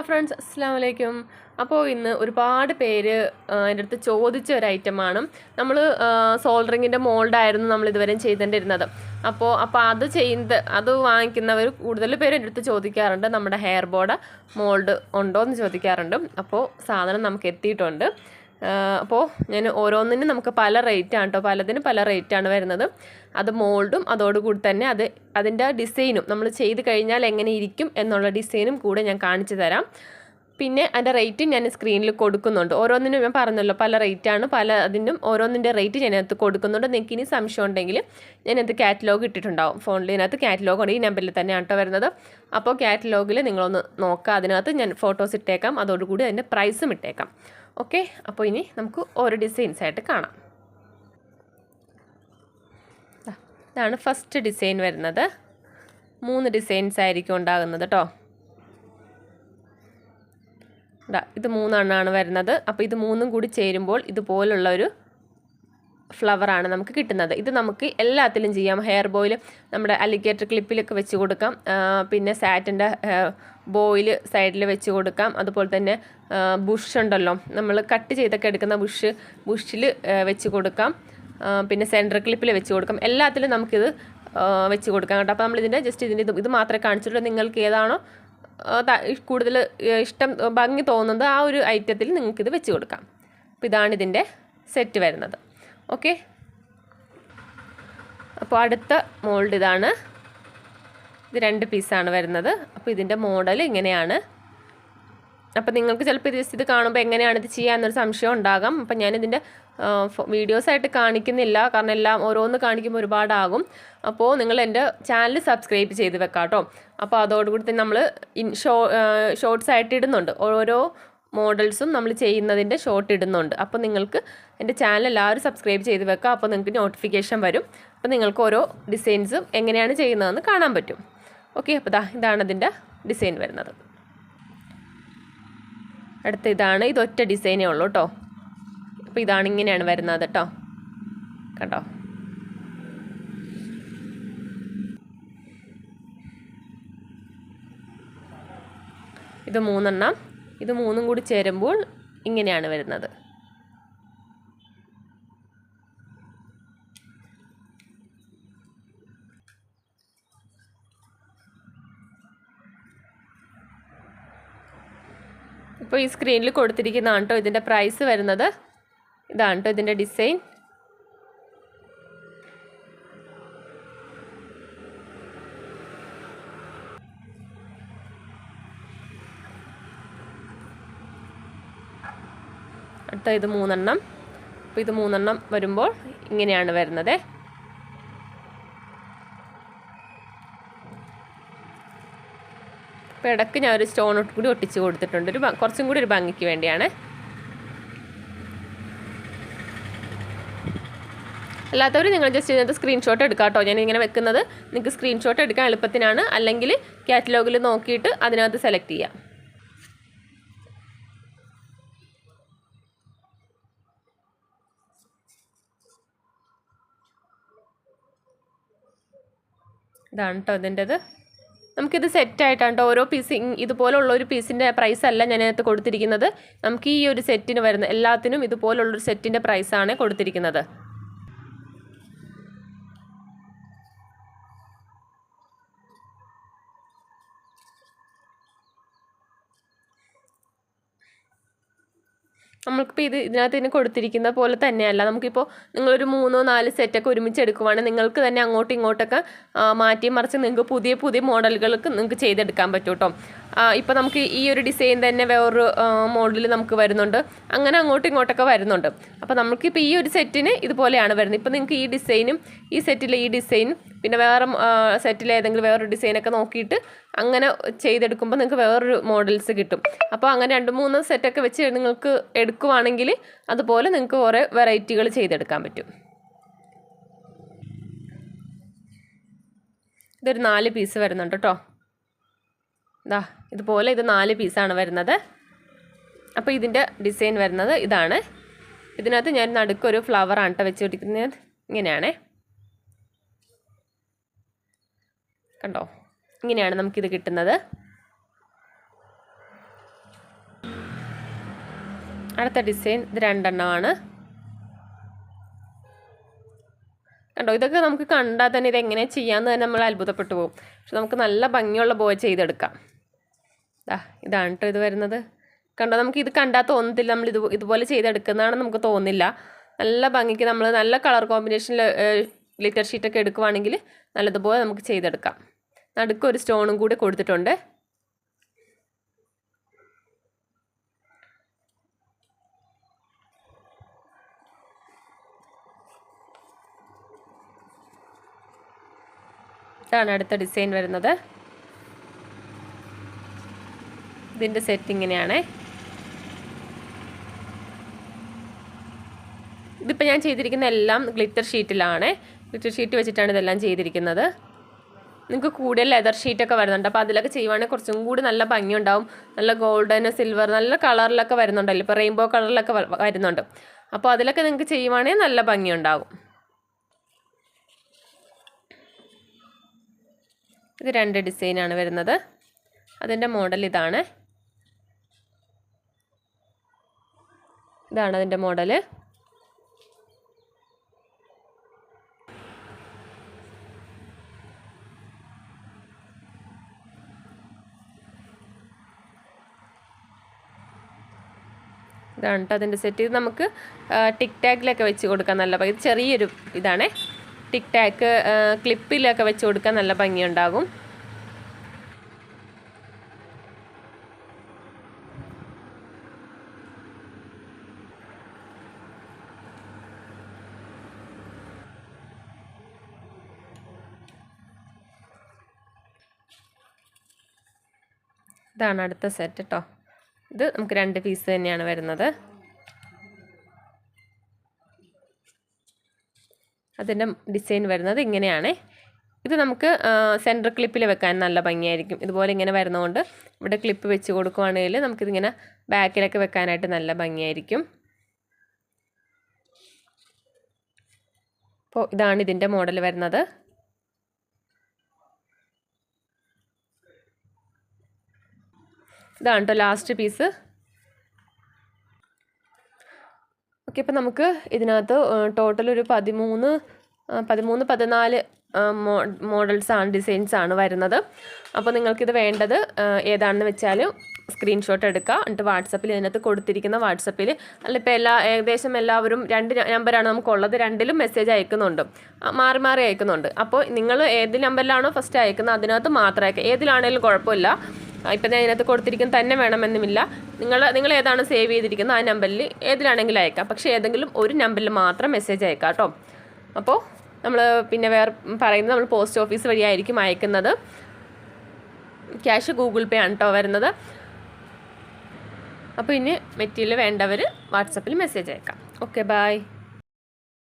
Hello friends അസ്സാം വലൈക്കും അപ്പോൾ ഇന്ന് ഒരുപാട് പേര് എന്റെ അടുത്ത് ചോദിച്ച ഒരു ഐറ്റമാണ് നമ്മൾ സോൾഡറിങ്ങിന്റെ മോൾഡായിരുന്നു നമ്മൾ ഇതുവരെ ചെയ്തുകൊണ്ടിരുന്നത് അപ്പോൾ അപ്പോൾ അത് ചെയ്യുന്നത് അത് വാങ്ങിക്കുന്നവർ കൂടുതൽ പേര് എന്റെ അടുത്ത് ചോദിക്കാറുണ്ട്. നമ്മുടെ ഹെയർ ബോർഡ് മോൾഡ് ഉണ്ടോ എന്ന് ചോദിക്കാറുണ്ട്. അപ്പോൾ സാധനം നമുക്ക് എത്തിയിട്ടുണ്ട്. അപ്പോൾ ഞാൻ ഓരോന്നിനും നമുക്ക് പല റേറ്റ് ആണ് കേട്ടോ പലതിനും പല റേറ്റാണ് വരുന്നത്. അത് മോൾഡും അതോടുകൂടി തന്നെ അത് അതിന്റെ ഡിസൈനും നമ്മൾ ചെയ്ത് കഴിഞ്ഞാൽ എങ്ങനെ ഇരിക്കും എന്നുള്ള ഡിസൈനും കൂടെ ഞാൻ കാണിച്ചു തരാം. പിന്നെ അതിന്റെ റേറ്റ് ഞാൻ സ്ക്രീനിൽ കൊടുക്കുന്നുണ്ട്. ഓരോന്നിനും ഞാൻ പറഞ്ഞല്ലോ പല റേറ്റാണ് പല അതിനും ഓരോന്നിന്റെ റേറ്റ് ഞാൻ അതിനകത്ത് കൊടുക്കുന്നുണ്ട്. നിങ്ങൾക്ക് ഇനി സംശയം ഉണ്ടെങ്കിൽ ഞാനത് കാറ്റലോഗ് ഇട്ടിട്ടുണ്ടാവും. ഫോണിൽ ഇതിനകത്ത് കാറ്റലോഗ് ഉണ്ട്. ഈ നമ്പറിൽ തന്നെയാണ് കേട്ടോ വരുന്നത്. അപ്പോൾ കാറ്റലോഗിൽ നിങ്ങളൊന്ന് നോക്കുക അതിനകത്ത് ഞാൻ ഫോട്ടോസ് ഇട്ടേക്കാം. അതോടുകൂടി അതിന്റെ പ്രൈസും ഇട്ടേക്കാം. ഓക്കെ അപ്പോൾ ഇനി നമുക്ക് ഓരോ ഡിസൈൻസ് ആയിട്ട് കാണാം ഇതാണ് ഫസ്റ്റ് ഡിസൈൻ വരുന്നത്. മൂന്ന് ഡിസൈൻസ് ആയിരിക്കും ഉണ്ടാകുന്നത് കേട്ടോ ഇത് മൂന്നെണ്ണമാണ് വരുന്നത്. അപ്പോൾ ഇത് മൂന്നും കൂടി ചേരുമ്പോൾ ഇതുപോലുള്ള ഒരു ഫ്ലവറാണ് നമുക്ക് കിട്ടുന്നത്. ഇത് നമുക്ക് എല്ലാത്തിലും ചെയ്യാം. ഹെയർ ബോയിൽ നമ്മുടെ അലിഗേറ്റർ ക്ലിപ്പിലൊക്കെ വെച്ച് കൊടുക്കാം. പിന്നെ സാറ്റിന്റെ ബോയിൽ സൈഡിൽ വെച്ച് കൊടുക്കാം. അതുപോലെ തന്നെ ബുഷ് ഉണ്ടല്ലോ. നമ്മൾ കട്ട് ചെയ്തൊക്കെ എടുക്കുന്ന ബുഷ് ബുഷിൽ വെച്ച് കൊടുക്കാം. പിന്നെ സെന്റർ ക്ലിപ്പിൽ വെച്ച് കൊടുക്കാം. എല്ലാത്തിലും നമുക്കിത് വെച്ച് കൊടുക്കാം കേട്ടോ. അപ്പോൾ നമ്മളിതിന്റെ ജസ്റ്റ് ഇതിന്റെ ഇത് ഇത് മാത്രമേ കാണിച്ചിട്ടുള്ളൂ. നിങ്ങൾക്ക് ഏതാണോ കൂടുതൽ ഇഷ്ടം ഭംഗി തോന്നുന്നത് ആ ഒരു ഐറ്റത്തിൽ നിങ്ങൾക്കിത് വെച്ച് കൊടുക്കാം. അപ്പോൾ ഇതാണ് ഇതിന്റെ സെറ്റ് വരുന്നത്. ഓക്കെ. അപ്പോൾ അടുത്ത മോൾഡ് ഇതാണ്. ഇത് രണ്ട് പീസാണ് വരുന്നത്. അപ്പോൾ ഇതിന്റെ മോഡൽ ഇങ്ങനെയാണ്. അപ്പോൾ നിങ്ങൾക്ക് ചിലപ്പോൾ ഇത് ഇത് കാണുമ്പോൾ എങ്ങനെയാണ് ഇത് ചെയ്യുക എന്നൊരു സംശയം ഉണ്ടാകാം. അപ്പം ഞാനിതിന്റെ വീഡിയോസായിട്ട് കാണിക്കുന്നില്ല. കാരണം എല്ലാം ഓരോന്ന് കാണിക്കുമ്പോൾ ഒരുപാടാകും. അപ്പോൾ നിങ്ങൾ എന്റെ ചാനൽ സബ്സ്ക്രൈബ് ചെയ്ത് വെക്കാം കേട്ടോ അപ്പോൾ അതോടുകൂടി തന്നെ നമ്മൾ ഇൻ ഷോ ഷോർട്സ് ആയിട്ട് ഇടുന്നുണ്ട്. ഓരോ മോഡൽസും നമ്മൾ ചെയ്യുന്നതിന്റെ ഷോർട്ട് ഇടുന്നുണ്ട്. അപ്പോൾ നിങ്ങൾക്ക് എന്റെ ചാനൽ എല്ലാവരും സബ്സ്ക്രൈബ് ചെയ്ത് വെക്കാം. അപ്പോൾ നിങ്ങൾക്ക് നോട്ടിഫിക്കേഷൻ വരും. അപ്പോൾ നിങ്ങൾക്ക് ഓരോ ഡിസൈൻസും എങ്ങനെയാണ് ചെയ്യുന്നതെന്ന് കാണാൻ പറ്റും. ഓക്കെ അപ്പോൾ ഇതാ ഇതാണ് അതിന്റെ ഡിസൈൻ വരുന്നത്. അടുത്ത ഇതാണ് ഇതൊറ്റ ഡിസൈനേ ഉള്ളൂ കേട്ടോ അപ്പോൾ ഇതാണ് ഇങ്ങനെയാണ് വരുന്നത് കേട്ടോ കണ്ടോ? ഇത് മൂന്നെണ്ണം. ഇത് മൂന്നും കൂടി ചേരുമ്പോൾ ഇങ്ങനെയാണ് വരുന്നത്. ഇപ്പോൾ ഈ സ്ക്രീനിൽ കൊടുത്തിരിക്കുന്നതാണ് കേട്ടോ ഇതിന്റെ പ്രൈസ് വരുന്നത്. ഇതാണ് കേട്ടോ ഇതിന്റെ ഡിസൈൻ അടുത്ത ഇത് മൂന്നെണ്ണം. അപ്പോൾ ഇത് മൂന്നെണ്ണം വരുമ്പോൾ ഇങ്ങനെയാണ് വരുന്നത്. അപ്പോൾ ഇടയ്ക്ക് ഞാൻ ഒരു സ്റ്റോൺ കൂടി ഒട്ടിച്ച് കൊടുത്തിട്ടുണ്ട്. ഒരു കുറച്ചും കൂടി ഒരു ഭംഗിക്ക് വേണ്ടിയാണ്. അല്ലാത്തവർ നിങ്ങൾ ജസ്റ്റ് ഇതിനകത്ത് സ്ക്രീൻഷോട്ട് എടുക്കാം കേട്ടോ ഞാൻ ഇങ്ങനെ വെക്കുന്നത്. നിങ്ങൾക്ക് സ്ക്രീൻഷോട്ട് എടുക്കാൻ എളുപ്പത്തിനാണ്. അല്ലെങ്കിൽ കാറ്റലോഗിൽ നോക്കിയിട്ട് അതിനകത്ത് സെലക്ട് ചെയ്യാം. ഇതാണ് കേട്ടോ ഇതിന്റെത്. നമുക്കിത് സെറ്റായിട്ടാണ് കേട്ടോ ഓരോ പീസ് ഇതുപോലുള്ള ഒരു പീസിന്റെ പ്രൈസ് അല്ല ഞാൻ കൊടുത്തിരിക്കുന്നത്. നമുക്ക് ഈ ഒരു സെറ്റിന് വരുന്ന എല്ലാത്തിനും ഇതുപോലുള്ളൊരു സെറ്റിന്റെ പ്രൈസാണ് കൊടുത്തിരിക്കുന്നത്. നമ്മൾക്കിപ്പോൾ ഇത് ഇതിനകത്ത് ഇതിന് കൊടുത്തിരിക്കുന്ന പോലെ തന്നെയല്ല. നമുക്കിപ്പോൾ നിങ്ങളൊരു മൂന്നോ നാല് സെറ്റൊക്കെ ഒരുമിച്ച് എടുക്കുവാണെങ്കിൽ നിങ്ങൾക്ക് തന്നെ അങ്ങോട്ടും ഇങ്ങോട്ടൊക്കെ മാറ്റി മറിച്ച് നിങ്ങൾക്ക് പുതിയ പുതിയ മോഡലുകൾക്ക് നിങ്ങൾക്ക് ചെയ്തെടുക്കാൻ പറ്റും കേട്ടോ ഇപ്പോൾ നമുക്ക് ഈ ഒരു ഡിസൈൻ തന്നെ വേറൊരു മോഡലിൽ നമുക്ക് വരുന്നുണ്ട്. അങ്ങനെ അങ്ങോട്ടും ഇങ്ങോട്ടൊക്കെ വരുന്നുണ്ട്. അപ്പോൾ നമുക്കിപ്പോൾ ഈ ഒരു സെറ്റിന് ഇതുപോലെയാണ് വരുന്നത്. ഇപ്പോൾ നിങ്ങൾക്ക് ഈ ഡിസൈനും ഈ സെറ്റിലെ ഈ ഡിസൈനും പിന്നെ വേറെ സെറ്റിൽ ഏതെങ്കിലും വേറൊരു ഡിസൈനൊക്കെ നോക്കിയിട്ട് അങ്ങനെ ചെയ്തെടുക്കുമ്പോൾ നിങ്ങൾക്ക് വേറൊരു മോഡൽസ് കിട്ടും. അപ്പോൾ അങ്ങനെ രണ്ട് മൂന്ന് സെറ്റൊക്കെ വെച്ച് നിങ്ങൾക്ക് എടുക്കുവാണെങ്കിൽ അതുപോലെ നിങ്ങൾക്ക് കുറേ വെറൈറ്റികൾ ചെയ്തെടുക്കാൻ പറ്റും. ഇതൊരു നാല് പീസ് വരുന്നുണ്ട് കേട്ടോ ഇതാ ഇതുപോലെ ഇത് നാല് പീസാണ് വരുന്നത്. അപ്പോൾ ഇതിന്റെ ഡിസൈൻ വരുന്നത് ഇതാണ്. ഇതിനകത്ത് ഞാൻ നടുക്കൊരു ഫ്ലവറാണ് കേട്ടോ വെച്ച് പിടിക്കുന്നത് ഇങ്ങനെയാണേ. കണ്ടോ? ഇങ്ങനെയാണ് നമുക്കിത് കിട്ടുന്നത്. അടുത്ത ഡിസൈൻ ഇത് രണ്ടെണ്ണമാണ്. കണ്ടോ ഇതൊക്കെ നമുക്ക് കണ്ടാൽ തന്നെ ഇത് എങ്ങനെ ചെയ്യാമെന്ന് തന്നെ നമ്മൾ അത്ഭുതപ്പെട്ടു പോകും. പക്ഷെ നമുക്ക് നല്ല ഭംഗിയുള്ള ബോ ചെയ്തെടുക്കാം. ഇതാണ് കേട്ടോ ഇത് വരുന്നത്. കണ്ടോ നമുക്ക് ഇത് കണ്ടാൽ തോന്നത്തില്ല. നമ്മൾ ഇത് ഇതുപോലെ ചെയ്തെടുക്കുന്നതാണെന്ന് നമുക്ക് തോന്നില്ല. നല്ല ഭംഗിക്ക് നമ്മൾ നല്ല കളർ കോമ്പിനേഷനിൽ ഗ്ലിറ്റർ ഷീറ്റൊക്കെ എടുക്കുവാണെങ്കിൽ നല്ലതുപോലെ നമുക്ക് ചെയ്തെടുക്കാം. നടുക്ക് ഒരു സ്റ്റോണും കൂടി കൊടുത്തിട്ടുണ്ട്. ഇതാണ് അടുത്ത ഡിസൈൻ വരുന്നത്. ഇതിന്റെ സെറ്റ് ഇങ്ങനെയാണ് ഇതിപ്പോൾ ഞാൻ ചെയ്തിരിക്കുന്ന എല്ലാം ഗ്ലിറ്റർ ഷീറ്റിലാണ് ഗ്ലിറ്റർ ഷീറ്റ് വെച്ചിട്ടാണ് ഇതെല്ലാം ചെയ്തിരിക്കുന്നത്. നിങ്ങൾക്ക് കൂടുതൽ ലെതർ ഷീറ്റൊക്കെ വരുന്നുണ്ട്. അപ്പോൾ അതിലൊക്കെ ചെയ്യുവാണെങ്കിൽ കുറച്ചും കൂടി നല്ല ഭംഗിയുണ്ടാവും. നല്ല ഗോൾഡൻ സിൽവർ നല്ല കളറിലൊക്കെ വരുന്നുണ്ടല്ലോ ഇപ്പോൾ റെയിൻബോ കളറിലൊക്കെ വരുന്നുണ്ട്. അപ്പോൾ അതിലൊക്കെ നിങ്ങൾക്ക് ചെയ്യുവാണെങ്കിൽ നല്ല ഭംഗിയുണ്ടാകും ഇത് രണ്ട് ഡിസൈനാണ് വരുന്നത്. അതിന്റെ മോഡൽ ഇതാണ്. ഇതാണ് അതിന്റെ മോഡൽ ഇതാണ് കേട്ടോ അതിന്റെ സെറ്റ് ഇത് നമുക്ക് ടിക് ടാക്കിലൊക്കെ വെച്ച് കൊടുക്കാൻ നല്ല ഭംഗി ചെറിയൊരു ഇതാണ്. ടിക് ടാക്ക് ക്ലിപ്പിലൊക്കെ വെച്ച് കൊടുക്കാൻ നല്ല ഭംഗിയുണ്ടാകും. ഇതാണ് അടുത്ത സെറ്റ് കേട്ടോ ഇത് നമുക്ക് രണ്ട് പീസ് തന്നെയാണ് വരുന്നത്. അതിന്റെ ഡിസൈൻ വരുന്നത് ഇങ്ങനെയാണ്. ഇത് നമുക്ക് സെന്റർ ക്ലിപ്പിൽ വെക്കാൻ നല്ല ഭംഗിയായിരിക്കും. ഇതുപോലെ ഇങ്ങനെ വരുന്നതുകൊണ്ട് ഇവിടെ ക്ലിപ്പ് വെച്ച് കൊടുക്കുവാണെങ്കിൽ നമുക്കിതിങ്ങനെ ബാക്കിലൊക്കെ വെക്കാനായിട്ട് നല്ല ഭംഗിയായിരിക്കും. അപ്പോൾ ഇതാണ് ഇതിന്റെ മോഡൽ വരുന്നത്. ഇതാണ് കേട്ടോ ലാസ്റ്റ് പീസ് ഓക്കെ ഇപ്പം നമുക്ക് ഇതിനകത്ത് ടോട്ടൽ ഒരു പതിമൂന്ന് പതിമൂന്ന് പതിനാല് മോഡൽസ് ആണ് ഡിസൈൻസ് ആണ് വരുന്നത്. അപ്പോൾ നിങ്ങൾക്കിത് വേണ്ടത് ഏതാണെന്ന് വെച്ചാൽ സ്ക്രീൻഷോട്ട് എടുക്കുക. എന്നിട്ട് വാട്സപ്പിൽ ഇതിനകത്ത് കൊടുത്തിരിക്കുന്ന വാട്സപ്പിൽ അല്ല ഇപ്പോൾ എല്ലാ ഏകദേശം എല്ലാവരും രണ്ട് നമ്പറാണ് നമുക്കുള്ളത്. രണ്ടിലും മെസ്സേജ് അയക്കുന്നുണ്ട്. മാറി മാറി അയക്കുന്നുണ്ട്. അപ്പോൾ നിങ്ങൾ ഏത് നമ്പറിലാണോ ഫസ്റ്റ് അയക്കുന്നത് അതിനകത്ത് മാത്രം അയക്കുക ഏതിലാണെങ്കിലും കുഴപ്പമില്ല. ഇപ്പം ഞാൻ ഇതിനകത്ത് കൊടുത്തിരിക്കുന്ന തന്നെ വേണമെന്നുമില്ല. നിങ്ങൾ നിങ്ങൾ ഏതാണ് സേവ് ചെയ്തിരിക്കുന്നത് ആ നമ്പറിൽ ഏതിലാണെങ്കിലും അയക്കാം. പക്ഷേ ഏതെങ്കിലും ഒരു നമ്പറിൽ മാത്രം മെസ്സേജ് അയക്കാം കേട്ടോ. അപ്പോൾ നമ്മൾ പിന്നെ വേറെ പറയുന്നത് നമ്മൾ പോസ്റ്റ് ഓഫീസ് വഴിയായിരിക്കും അയക്കുന്നത്. ക്യാഷ് ഗൂഗിൾ പേ ആണ് കേട്ടോ വരുന്നത്. അപ്പോൾ ഇനി മെറ്റീരിയൽ വേണ്ടവർ വാട്സപ്പിൽ മെസ്സേജ് അയക്കാം. Okay bye